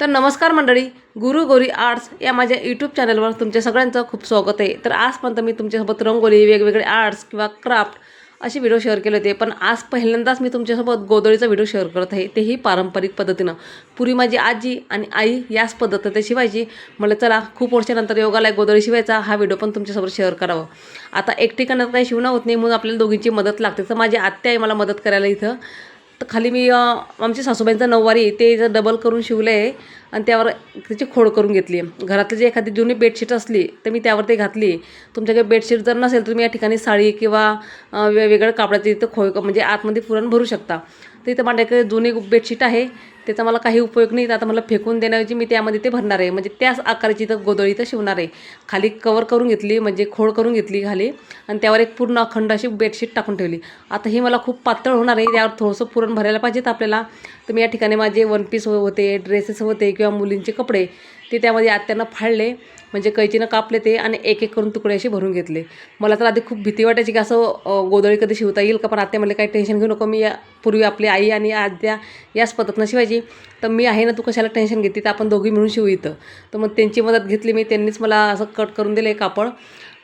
तर नमस्कार मंडळी गुरु गौरी आर्ट्स या माझ्या यूट्यूब चॅनलवर तुमच्या सगळ्यांचं खूप स्वागत आहे. तर आजपर्यंत मी तुमच्यासोबत रंगोली वेगवेगळे आर्ट्स किंवा क्राफ्ट असे व्हिडिओ शेअर केले होते. पण आज पहिल्यांदाच मी तुमच्यासोबत गोदळीचा व्हिडिओ शेअर करत आहे. तेही पारंपरिक पद्धतीनं. पूर्वी माझी आजी आणि आई याच पद्धतीने शिवायची. म्हणलं चला खूप वर्षानंतर योगाला गोदळी शिवायचा. हा व्हिडिओ पण तुमच्यासोबत शेअर करावा. आता एकटी करण्यात काही शिवणं होत नाही म्हणून आपल्याला दोघींची मदत लागते. तर माझी आत्या आहे मला मदत करायला इथं. तर खाली मी आमची सासूबाईंचं नऊवारी ते जर डबल करून शिवलं आहे आणि त्यावर त्याची खोड करून घेतली. आहे घरातली जी एखादी जुनी बेडशीट असली तर मी त्यावर ते घातली. तुमच्याकडे बेडशीट जर नसेल तर मी या ठिकाणी साडी किंवा वेगवेगळ्या कापडाची इथं खोय म्हणजे आतमध्ये पुरण भरू शकता. तर इथं माझ्याकडे जुनी बेडशीट आहे. त्याचा मला काही उपयोग नाही. तर आता मला फेकून देण्याऐवजी मी त्यामध्ये ते भरणार आहे. म्हणजे त्याच आकाराची इथं गोदळी तर शिवणार आहे. खाली कवर करून घेतली म्हणजे खोड करून घेतली खाली. आणि त्यावर एक पूर्ण अखंड अशी बेडशीट टाकून ठेवली. आता ही मला खूप पातळ होणार आहे. त्यावर थोडंसं पुरण भरायला पाहिजेत आपल्याला. तर मी या ठिकाणी माझे वन पीस होते ड्रेसेस होते किंवा मुलींचे कपडे ते त्यामध्ये आत्यानं फाडले. म्हणजे कैचीनं कापले ते आणि एक एक करून तुकडे असे भरून घेतले. मला तर आधी खूप भीती वाटायची की असं गोदळी कधी शिवता येईल का? पण आत्या म्हणले काही टेन्शन घेऊ नको. मी या पूर्वी आपली आई आणि आद्या याच पद्धतीनं शिवायची. तर मी आहे ना तू कशाला टेन्शन घेते तर आपण दोघी मिळून शिवू इथं. तर मग त्यांची मदत घेतली मी त्यांनीच मला असं कट करून दिले कापड.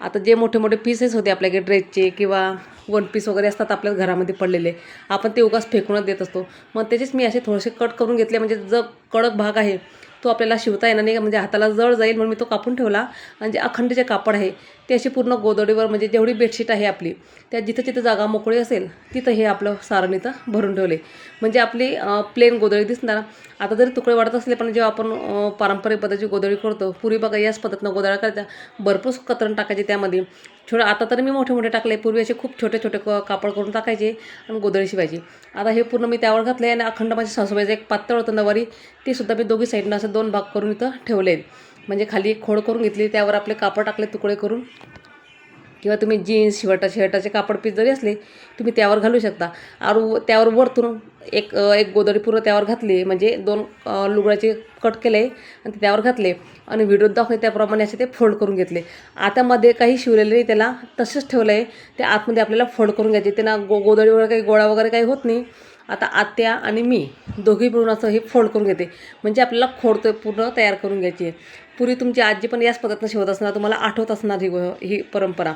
आता जे मोठे मोठे पीसेस होते आपल्याकडे ड्रेसचे किंवा वन पीस वगैरे असतात आपल्या घरामध्ये पडलेले आपण ते उगाच फेकूनच देत असतो. मग त्याचेच मी असे थोडेसे कट करून घेतले म्हणजे जो कडक भाग आहे तो आपल्याला शिवता येणार नाही म्हणजे हाताला जळ जाईल म्हणून मी तो कापून ठेवला. आणि जे अखंड जे कापड आहे ते अशी पूर्ण गोदडीवर म्हणजे जेवढी बेडशीट आहे आपली त्या जिथं जिथं जागा मोकळी असेल तिथं हे आपलं सारण इथं भरून ठेवले. म्हणजे आपली प्लेन गोदळी दिसणार. आता जरी तुकडे वाढत असले पण जेव्हा आपण पारंपरिक पद्धतीची गोदळी करतो पूर्वी बघा याच पद्धतीनं गोदळा करता. भरपूर कतरण टाकायचे त्यामध्ये. छोटे आता तर मी मोठे मोठे टाकले. पूर्वी असे खूप छोटे छोटे क- कापड करून टाकायचे आणि गोदळी शिवायची. आता हे पूर्ण मी त्यावर घातले आणि अखंड माझ्या सासूबाईचं एक पातळ होतं नवारी ते सुद्धा मी दोघी साईडनं असं दोन भाग करून इथं ठेवले म्हणजे खाली एक खोड करून घेतली त्यावर आपले कापड टाकले तुकडे करून. किंवा तुम्ही जीन्स शिवटा शर्टाचे कापड पीस जरी असले तुम्ही त्यावर घालू शकता. आणि त्यावर वरतून एक एक गोदडी पूर्ण त्यावर घातली म्हणजे दोन लुगड्याचे कट केले आणि ते त्यावर घातले. आणि व्हिडिओ दाखवले त्याप्रमाणे असे ते फोल्ड करून घेतले. आतामध्ये काही शिवलेले नाही त्याला तसंच ठेवलं आहे ते आतमध्ये आपल्याला फोल्ड करून घ्यायचे. त्यांना गो गोदडीवर वगैरे काही गोळा वगैरे काही होत नाही. आता आत्या आणि मी दोघी मिळून असं हे फोल्ड करून घेते. म्हणजे आपल्याला खोड पूर्ण तयार करून घ्यायची आहे. पूर्वी तुमची आजी पण याच पद्धतीनं शिवत असणार तुम्हाला आठवत असणार ही ही परंपरा.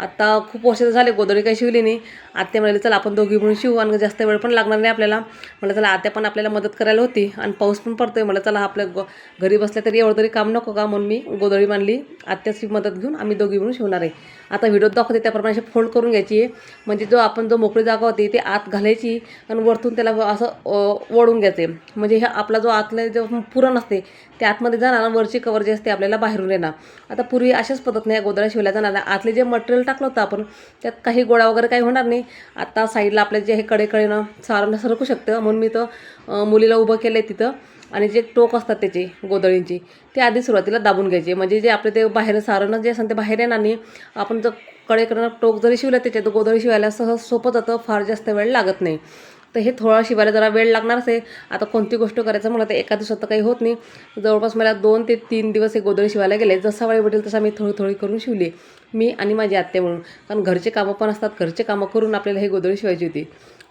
आता खूप वर्ष झाले गोदडी काही शिवली नाही. आत्या म्हणाले चला आपण दोघी म्हणून शिवू आणि जास्त वेळ पण लागणार नाही आपल्याला. म्हटलं चला आत्या पण आपल्याला मदत करायला होती आणि पाऊस पण पडतोय. म्हटलं चला आपल्या गो घरी बसल्या तरी एवढं तरी काम नको का? म्हणून मी गोदडी मांडली. आत्याची मदत घेऊन आम्ही दोघी म्हणून शिवणार आहे. आता व्हिडिओ दाखवते त्याप्रमाणे अशी फोल्ड करून घ्यायची आहे. म्हणजे जो आपण जो मोकळी जागा होती ते आत घालायची आणि वरतून त्याला असं ओढून वळून घ्यायचे. म्हणजे हे आपला जो आतले जो पुरण असते ते आतमध्ये जाणार वरची कवर जी असते आपल्याला बाहेरून येणार. आता पूर्वी अशाच पद्धतीने या गोदड्या शिवल्या जाणार. आतले जे मटेरियल टाकलं होतं आपण. त्यात काही गोळा वगैरे काही होणार नाही. आता साईडला आपल्या जे हे कडेकडेनं सारण सरकू शकतं. म्हणून मी तर मुलीला उभं केलं आहे तिथं. आणि जे टोक असतात त्याचे गोदळींची ते आधी सुरुवातीला दाबून घ्यायचे. म्हणजे जे आपले ते बाहेर सारण जे असतं ते बाहेर येणार नाही. आपण जर कडेकडनं टोक जरी शिवलं त्याच्यात गोदळी शिवायला सहज सोपं जातं. फार जास्त वेळ लागत नाही. तर हे थोडा शिवायला जरा वेळ लागणारच आहे आता कोणती गोष्ट करायचं म्हणलं तर एका दिवसात तर काही होत नाही. जवळपास मला दोन ते तीन दिवस हे गोधडी शिवायला गेले. जसा वेळ भेटेल तसा मी थोडी थोडी करून शिवली. मी आणि माझी आत्या म्हणून. कारण घरचे कामं पण असतात. घरचे कामं करून आपल्याला हे गोधडी शिवायची होती.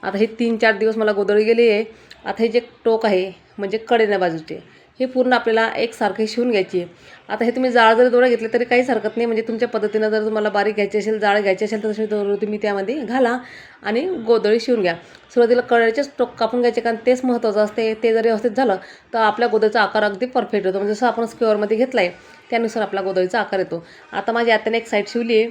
आता हे तीन चार दिवस मला गोदळी गेली आहे आता हे जे टोक आहे म्हणजे कडेच्या बाजूचे. हे पूर्ण आपल्याला एकसारखे शिवून घ्यायची आहे. आता हे तुम्ही जाळ जरी दोरं घेतले तरी काहीच हरकत नाही. म्हणजे तुमच्या पद्धतीनं जर तुम्हाला बारीक घ्यायची असेल जाळ घ्यायची असेल तर तशी दोरं तुम्ही त्यामध्ये घाला आणि गोदळी शिवून घ्या. सुरुवातीला कळ्याचेच टोक कापून घ्यायचे कारण तेच महत्त्वाचं असते. ते जर व्यवस्थित झालं तर आपल्या गोदळीचा आकार अगदी परफेक्ट होतो म्हणजे जसं आपण स्क्वेअरमध्ये घेतला आहे त्यानुसार आपला गोदळीचा आकार येतो. आता माझ्या आत्याने एक साईड शिवली आहे.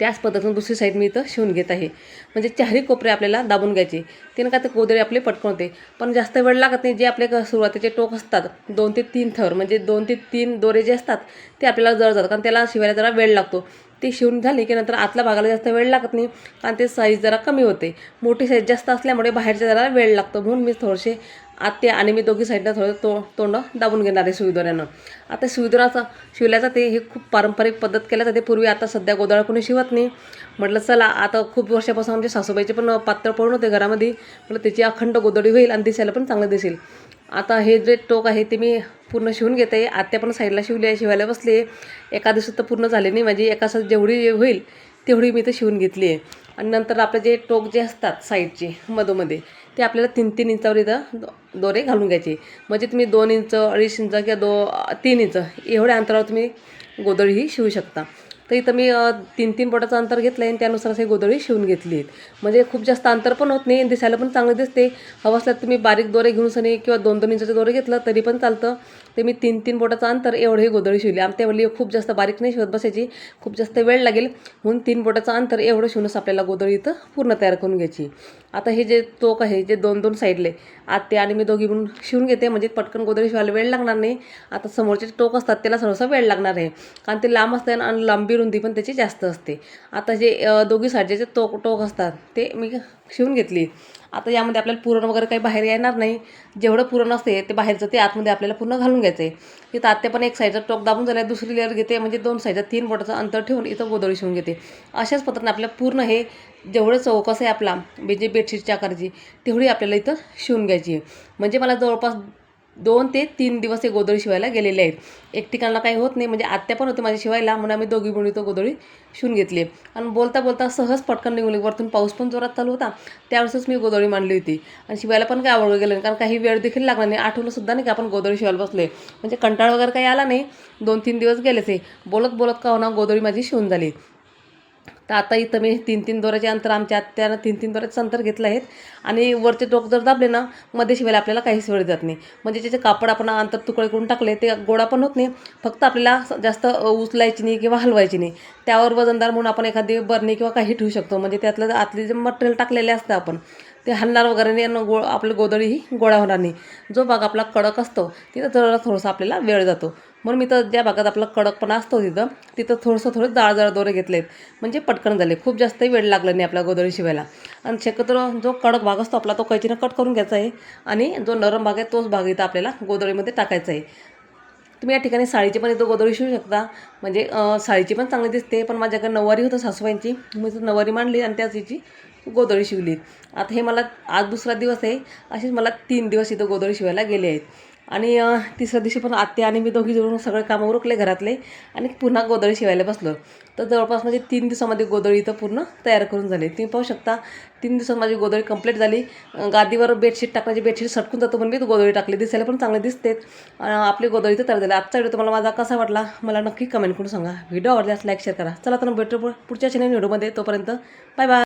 त्याच पद्धतीनं दुसरी साईड मी इथं शिवून घेत आहे. म्हणजे चारही कोपरे आपल्याला दाबून घ्यायचे. त्यानं का ते गोदरे आपले पटकन होते पण जास्त वेळ लागत नाही. जे आपले सुरुवातीचे टोक असतात दोन ते तीन थर म्हणजे दोन ते तीन दोरे जे असतात ते आपल्याला जळ जातात. कारण त्याला शिवायला जरा वेळ लागतो. ते शिवून झाली की नंतर आतल्या भागाला जास्त वेळ लागत नाही कारण ते साईज जरा कमी होते. मोठी साईज जास्त असल्यामुळे बाहेरच्या जरा वेळ लागतो. म्हणून मी थोडेसे आत्या आणि मी दोघी साईडनं थोडं तो तोंड दाबून घेणार आहे सुईदोऱ्यानं आता सुईदोराचा शिवल्या ते हे खूप पारंपरिक पद्धत केल्या जाते पूर्वी आता सध्या गोदळा कोणी शिवत नाही. म्हटलं चला आता खूप वर्षापासून आमच्या सासूबाईचे पण पातळ पडून होते घरामध्ये. म्हटलं त्याची अखंड गोदडी होईल आणि दिसायला पण चांगलं दिसेल. आता हे जे टोक आहे ते मी पूर्ण शिवून घेते आत्या पण साईडला शिवली आहे शिवायला बसले एका दिवसात तर पूर्ण झाले नाही. माझी एका दिवसात जेवढी होईल तेवढी मी तर शिवून घेतली आहे. आणि नंतर आपले जे टोक जे असतात साईडचे मधोमध्ये ते आपल्याला तीन तीन इंचावर इथं दोरे घालून घ्यायचे. म्हणजे तुम्ही दोन इंच अडीच इंच किंवा दो तीन इंच एवढ्या अंतरावर तुम्ही गोदडी ही शिवू शकता. तर इथं मी तीन तीन बोटाचं अंतर घेतलं आहे आणि त्यानुसार असे गोदळी शिवून घेतली आहेत म्हणजे खूप जास्त अंतर पण होत नाही दिसायला पण चांगलं दिसते. हवं असल्यात तुम्ही बारीक दोरे घेऊन सनी किंवा दोन दोन इंचाचे दोरे घेतलं तरी पण चालतं. ते मी तीन तीन बोटाचं अंतर एवढं ही गोदळी शिवली. आमच्या वेळी खूप जास्त बारीक नाही शिवत बसायची. खूप जास्त वेळ लागेल. म्हणून तीन बोटाचं अंतर एवढं शिवूनच आपल्याला गोदळी इथं पूर्ण तयार करून घ्यायची. आता हे जे टोक आहे जे दोन दोन साईडले आते आणि मी दोघी म्हणून शिवून घेते. म्हणजे पटकन गोदळी शिवायला वेळ लागणार नाही. आता समोरचे जे टोक असतात त्याला सहसा वेळ लागणार आहे. कारण ते लांब असते आणि लांबी रुंदी पण त्याची जास्त असते. आता जे दोघी साईडचे जे टोक टोक असतात ते मी शिवून घेतली. आता यामध्ये आपल्याला पुरण वगैरे काही बाहेर येणार नाही. जेवढं पुरण असते ते बाहेरचं ते आतमध्ये आपल्याला पूर्ण घालून घ्यायचं. आहे इथं आत्या पण एक साईडचा टोक दाबून झाला दुसरी लेअर घेते म्हणजे दोन साईडचा तीन बोटाचं अंतर ठेवून इथं गोदळी शिवून घेते. अशाच पद्धतीने आपल्याला पूर्ण हे जेवढं चौकस आहे आपला म्हणजे बेडशीटच्या आकाराची तेवढी आपल्याला इथं शिवून घ्यायची. म्हणजे मला जवळपास दोन ते तीन दिवस हे गोदळी शिवायला गेलेले आहेत. एक ठिकाणला काही होत नाही म्हणजे आत्या पण होते माझी शिवायला म्हणून आम्ही दोघी मिळून तो गोदळी शिवून घेतली. आणि बोलता बोलता सहज पटकन निघून वरतून पाऊस पण जोरात चालू होता. त्यावेळेसच मी गोदळी मांडली होती. आणि शिवायला पण काय आवड गेलं नाही कारण काही वेळ देखील लागला नाही. आठवलंसुद्धा नाही की आपण गोदळी शिवायला बसले म्हणजे कंटाळ वगैरे काही आला नाही. दोन तीन दिवस गेलेच आहे. बोलत बोलत का होणार गोदळी माझी शिवून झाली. तर आता इथं मी तीन तीन दोऱ्याचे अंतर आमच्या आत्यानं तीन तीन दोऱ्याचं अंतर घेतलं आहेत. आणि वरचे टोक जर दाबले ना मध्ये शिवायला आपल्याला काहीच वेळ जात नाही. म्हणजे त्याचे कापड आपण अंतर तुकडे करून टाकले ते गोळा पण होत नाही. फक्त आपल्याला जास्त उचलायची नाही किंवा हलवायची नाही. त्यावर वजनदार म्हणून आपण एखादी बरणी किंवा काही ठेवू शकतो. म्हणजे त्यातलं आतले जे मटेरियल टाकलेले असतं आपण ते हलणार वगैरे नाही आणि गो आपली गोदडी ही गोळा होणार नाही. जो भाग आपला कडक असतो तिथं जरा थोडंसं आपल्याला वेळ जातो. म्हणून मी तर ज्या भागात आपला कडकपणा असतो तिथं तिथं थोडंसं थोडं जाळ जाळ दोरे घेतलेत. म्हणजे पटकन झाले. खूप जास्तही वेळ लागला नाही आपल्या गोदळी शिवायला. आणि शक्यतो जो कडक भाग असतो आपला तो कैचीनं कट करून घ्यायचा आहे. आणि जो नरम भाग आहे तोच भाग इथं आपल्याला गोदळीमध्ये टाकायचा आहे. तुम्ही या ठिकाणी साडीची पण इथं गोदळी शिवू शकता. म्हणजे साडीची पण चांगली दिसते पण माझ्याकडे नऊवारी होतं सासूबाईंची. मी तर नऊवारी मांडली आणि त्याच हिची गोदळी शिवली आता हे मला आज दुसरा दिवस आहे. असेच मला तीन दिवस इथं गोदळी शिवायला गेले आहेत. आणि तिसऱ्या दिवशी पण आत्या आणि मी दोघी जवळून सगळे कामं उरकले घरातले आणि पुन्हा गोदळी शिवायला बसलो. तर जवळपास म्हणजे तीन दिवसामध्ये गोदळी इथं पूर्ण तयार करून झाली. तुम्ही पाहू शकता तीन दिवसात माझी गोदळी कंप्लीट झाली. गादीवर बेडशीट टाकण्याची बेडशीट सटकून जातो पण मी गोदळी टाकली. दिसायला पण चांगले दिसतेत आपली गोदळी तर तयार झाली. आजचा व्हिडिओ तुम्हाला माझा कसा वाटला मला नक्की कमेंट करून सांगा. व्हिडिओ आवडल्यास लाईक शेअर करा. चला तर भेटू पुढच्या चॅनल व्हिडिओमध्ये तोपर्यंत बाय बाय